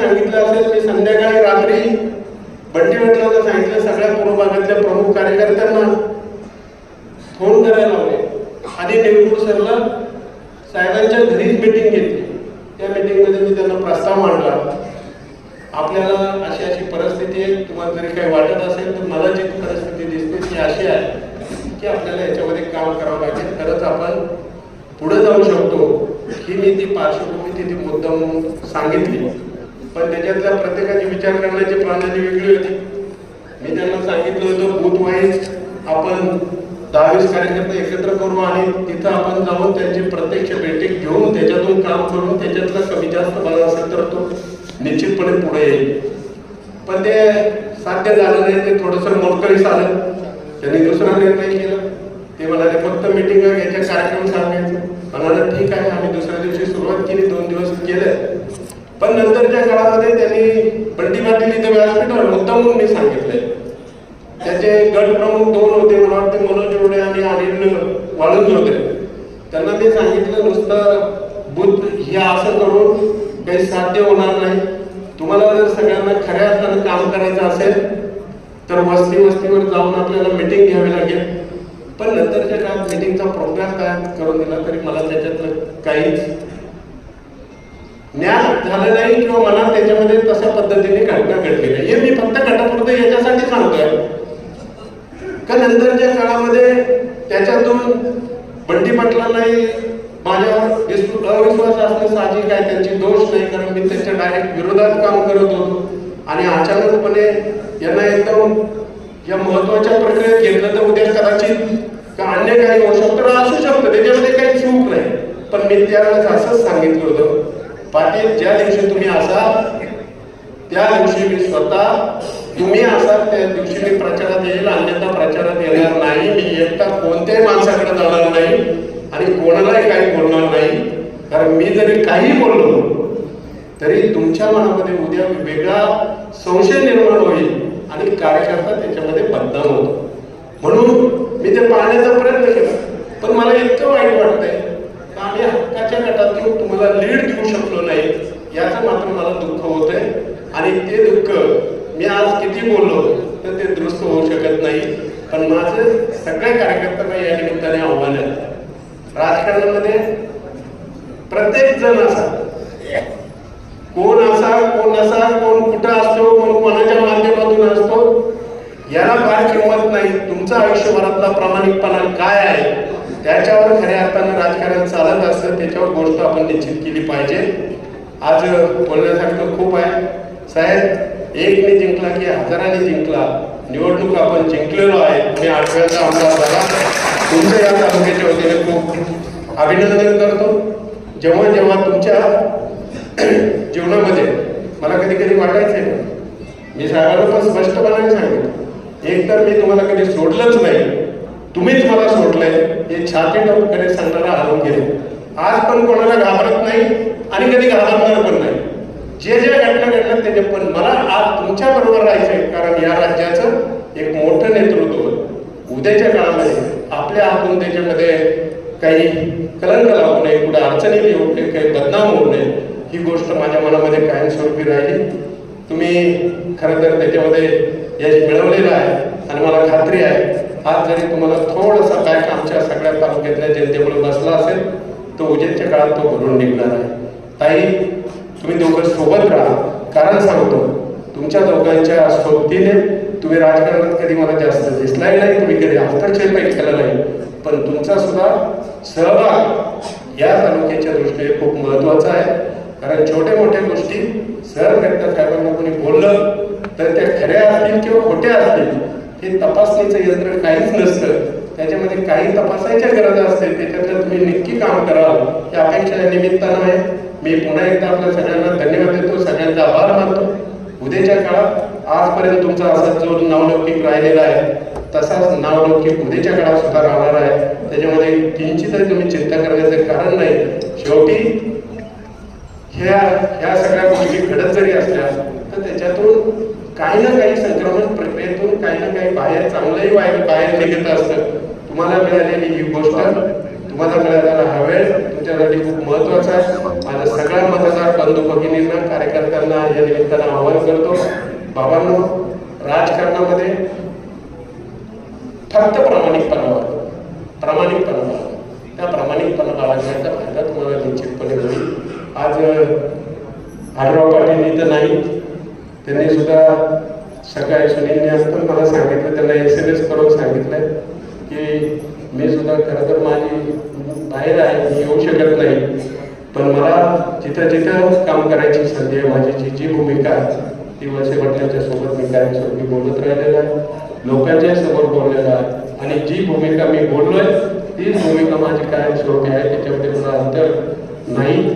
सांगितलं असेल मी संध्याकाळी रात्री बंटी म्हटलं सांगितलं सगळ्या पूर्व भागातल्या प्रमुख कार्यकर्त्यांना फोन करायला लावले. आधी देवपूर सरला साहेबांच्या घरीच मिटिंग घेतली. त्या मीटिंगमध्ये मी त्यांना प्रस्ताव मांडला. आपल्याला अशी अशी परिस्थिती आहे तुम्हाला जरी काही वाटत असेल तर मला जी परिस्थिती दिसते ती अशी आहे की आपल्याला याच्यामध्ये काम करावं लागेल. तरच आपण पुढे जाऊ शकतो. ही मी ती पार्श्वभूमी तिथे मुद्दाम सांगितली. पण त्याच्यातल्या प्रत्येकाची विचार करण्याची प्रणाली वेगळी होती. मी त्यांना सांगितलं होतं बूथ वाईज आपण दहावीस कार्यकर्ते एकत्र करू आणि तिथं आपण जाऊन त्यांची प्रत्यक्ष बैठक घेऊन त्याच्यातून काम करून त्याच्यातला कमी जास्त बघा असेल तर तो निश्चितपणे पुढे येईल. पण ते साध्य झालं नाही ते थोडंसं मोलकरीस आलं त्यांनी दुसरा निर्णय केला. ते म्हणाले फक्त मिटिंग घ्यायच्या कार्यक्रम सांगायचं. म्हणाले ठीक आहे आम्ही दुसऱ्या दिवशी सुरुवात केली दोन दिवस केले. पण नंतरच्या काळामध्ये त्यांनी बंडी पाटील इथे व्यासपीठावर मुद्दामून मी सांगितलंय. त्याचे गट प्रमुख दोन होते मला वाटते मनोज एवढे आणि अनिल वाळून होते. त्यांना मी सांगितलं नुसतं बुद्ध हे असं करून काही साध्य होणार नाही. तुम्हाला जर सगळ्यांना खऱ्या अर्थानं काम करायचं असेल तर वस्ती वस्तीवर जाऊन आपल्याला मिटिंग घ्यावी लागेल. पण नंतरच्या काळात मिटिंगचा प्रोग्राम काय करून दिला तरी मला त्याच्यातलं काहीच ज्ञान झालं नाही किंवा मला त्याच्यामध्ये तशा पद्धतीने घटना घडली नाही. हे मी फक्त घटापुरतं याच्यासाठी सांगतोय. का नंतरच्या काळामध्ये त्याच्यातून बंटी पाटलांनाही माझ्यावर विश्व- अविश्वास असणं साहजिक आहे त्यांची दोष नाही कारण मी त्यांच्या डायरेक्ट विरोधात काम करत होतो. आणि अचानकपणे यांना एकदम या महत्त्वाच्या प्रक्रियेत घेतलं तर उद्या कदाचित का अन्य काही होऊ शकतं असू शकतं. त्याच्यामध्ये काही चूक नाही. पण मी त्यावेळेस असंच सांगितलं होतं. पाटील ज्या दिवशी तुम्ही असाल त्या दिवशी मी स्वतः तुम्ही असाल त्या दिवशी मी प्रचारात येईल अन्यथा प्रचारात येणार नाही. मी एकटा कोणत्याही माणसाकडे जाणार नाही आणि कोणालाही काही बोलणार नाही. कारण मी जरी काही बोललो तरी तुमच्या मनामध्ये उद्या वेगळा संशय निर्माण होईल आणि कार्यकर्ता त्याच्यामध्ये बदनाम होतो. म्हणून मी ते पाहण्याचा प्रयत्न केला. पण मला इतकं वाईट वाटतंय का आम्ही हक्काच्या गटातून तुम्हाला लीड देऊ शकलो नाही याचं मात्र मला दुःख होतंय. आणि ते दुःख मी आज किती बोललो तर ते दुरुस्त होऊ शकत नाही. पण माझं सगळे कार्यकर्त्यांना या निमित्ताने आव्हान आहे राजकारणामध्ये प्रत्येक जण असा. कोण असा कोण असा कोण कुठं असतो कोण कोणाच्या माध्यमातून असतो याला फार किंमत नाही. तुमचं आयुष्यभरातला प्रामाणिकपणा काय आहे? त्याच्यावर खऱ्या अर्थानं राजकारण चालत असतं त्याच्यावर गोष्ट आपण निश्चित केली पाहिजे. आज बोलण्यासारखं खूप आहे. साहेब एकने जिंकला की हजाराने जिंकला? निवडणूक आपण जिंकलेलो आहे. मी आठव्याचा आमदार झाला. तुमचं या तालुक्याच्या वतीने खूप अभिनंदन करतो. जेव्हा जेव्हा तुमच्या जीवनामध्ये मला कधी कधी वाटायचंय मी साहेबांना पण स्पष्टपणाने सांगितलं एक तर मी तुम्हाला कधी सोडलंच नाही. तुम्हीच मला सोडलंय हे छाती टपकडे सांगणारा आणून गेले आज पण कोणाला घाबरत नाही आणि कधी घाबरणार पण नाही. जे जे घटना घडल्या त्याचे पण मला आज तुमच्या बरोबर राहायचंय कारण या राज्याचं एक मोठं नेतृत्व उद्याच्या काळामध्ये आपल्या हातून त्याच्यामध्ये काही कलंक लागू नये कुठे अडचणी येऊ नये काही बदनाम होऊ नये ही गोष्ट माझ्या मनामध्ये कायमस्वरूपी राहिली. तुम्ही खरं तर त्याच्यामध्ये यश मिळवलेलं आहे आणि मला खात्री आहे आज जरी तुम्हाला थोडासा बॅक आमच्या सगळ्या तालुक्यातल्या जनतेमुळे बसला असेल तो उजेच्या काळात तो भरून निघणार आहे. ताई तुम्ही दोघं सोबत राहा. कारण सांगतो तुमच्या दोघांच्या सोबतीने तुम्ही राजकारणात कधी मला जास्त दिसलाही नाही तुम्ही कधी हस्तक्षेपही केला नाही. पण तुमचा सुद्धा सहभाग या तालुक्याच्या दृष्टीने खूप महत्त्वाचा आहे. कारण छोट्या मोठ्या गोष्टी सहज व्यक्त साहेबांना कोणी बोललं तर त्या खऱ्या असतील किंवा खोट्या असतील हे तपासणीचं यंत्र काहीच नसतं. त्याच्यामध्ये काही तपासायच्या गरज असते त्याच्यातलं तुम्ही नक्की काम कराल ही अपेक्षा या निमित्तानं आहे. मी पुन्हा एकदा आपल्या सगळ्यांना धन्यवाद देतो. सगळ्यांचा आभार मानतो. उद्याच्या काळात आजपर्यंत तुमचा असा जो नावलौकिक राहिलेला आहे तसाच नावलौकिक उद्याच्या काळात सुद्धा राहणार आहे. त्याच्यामध्ये किंचितही तुम्ही चिंता करण्याचं कारण नाही. शेवटी ह्या ह्या सगळ्या गोष्टी घडत जरी असल्या तर त्याच्यातून काही ना काही संक्रमण प्रक्रियेतून काही आहे बाहेर निघत असतं तुम्हाला मिळालेली ही गोष्ट तुम्हाला मिळालेला हा वेळ तुमच्यासाठी खूप महत्त्वाचा आहे. माझ्या सगळ्या मतदार बंधू भगिनींना कार्यकर्त्यांना या निमित्तानं आवाहन करतो. बाबांनो राजकारणामध्ये फक्त प्रामाणिकपणा वापरा प्रामाणिकपणा बाळगा त्या प्रामाणिकपणा बाळगण्याचा फायदा तुम्हाला निश्चितपणे होईल. आज आढराव पाटील इथं नाही त्यांनी सुद्धा सकाळी सुनीलने असताना मला सांगितलं त्याला एस एम एस करून सांगितलं की मी सुद्धा खरं तर माझी बाहेर आहे मी येऊ शकत नाही. पण मला जिथं जिथं काम करायची संधी आहे माझी जी जी भूमिका आहे ती वळसे पाटलांच्या सोबत मी कायमस्वरूपी बोलत राहिलेला आहे. लोकांच्या समोर बोललेला आहे. आणि जी भूमिका मी बोललोय तीच भूमिका माझी कायमस्वरूपी आहे. त्याच्यामध्ये मला अंतर नाही.